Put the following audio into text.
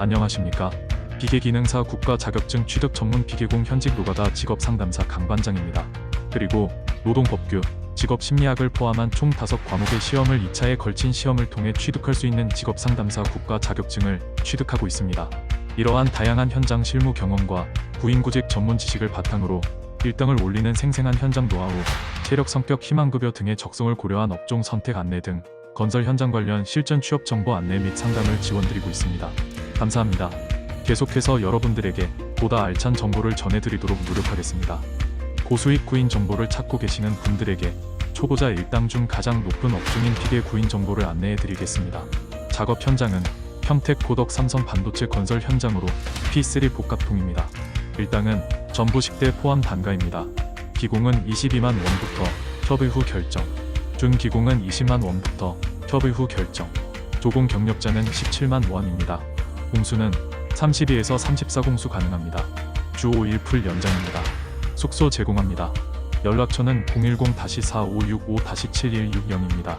안녕하십니까. 비계기능사 국가 자격증 취득 전문 비계공 현직 노가다 직업 상담사 강반장입니다. 그리고 노동법규, 직업 심리학을 포함한 총 5과목의 시험을 2차에 걸친 시험을 통해 취득할 수 있는 직업 상담사 국가 자격증을 취득하고 있습니다. 이러한 다양한 현장 실무 경험과 구인구직 전문 지식을 바탕으로 1등을 올리는 생생한 현장 노하우, 체력 성격 희망급여 등의 적성을 고려한 업종 선택 안내 등 건설 현장 관련 실전 취업 정보 안내 및 상담을 지원드리고 있습니다. 감사합니다. 계속해서 여러분들에게 보다 알찬 정보를 전해드리도록 노력하겠습니다. 고수익 구인 정보를 찾고 계시는 분들에게 초보자 일당 중 가장 높은 업종인 피계 구인 정보를 안내해 드리겠습니다. 작업 현장은 평택 고덕 삼성 반도체 건설 현장으로 P3 복합통입니다. 일당은 전부 식대 포함 단가입니다. 기공은 22만 원부터 협의 후 결정. 준기공은 20만 원부터 협의 후 결정. 조공 경력자는 17만 원입니다. 공수는 32에서 34 공수 가능합니다. 주 5일 풀 연장입니다. 숙소 제공합니다. 연락처는 010-4565-7160입니다.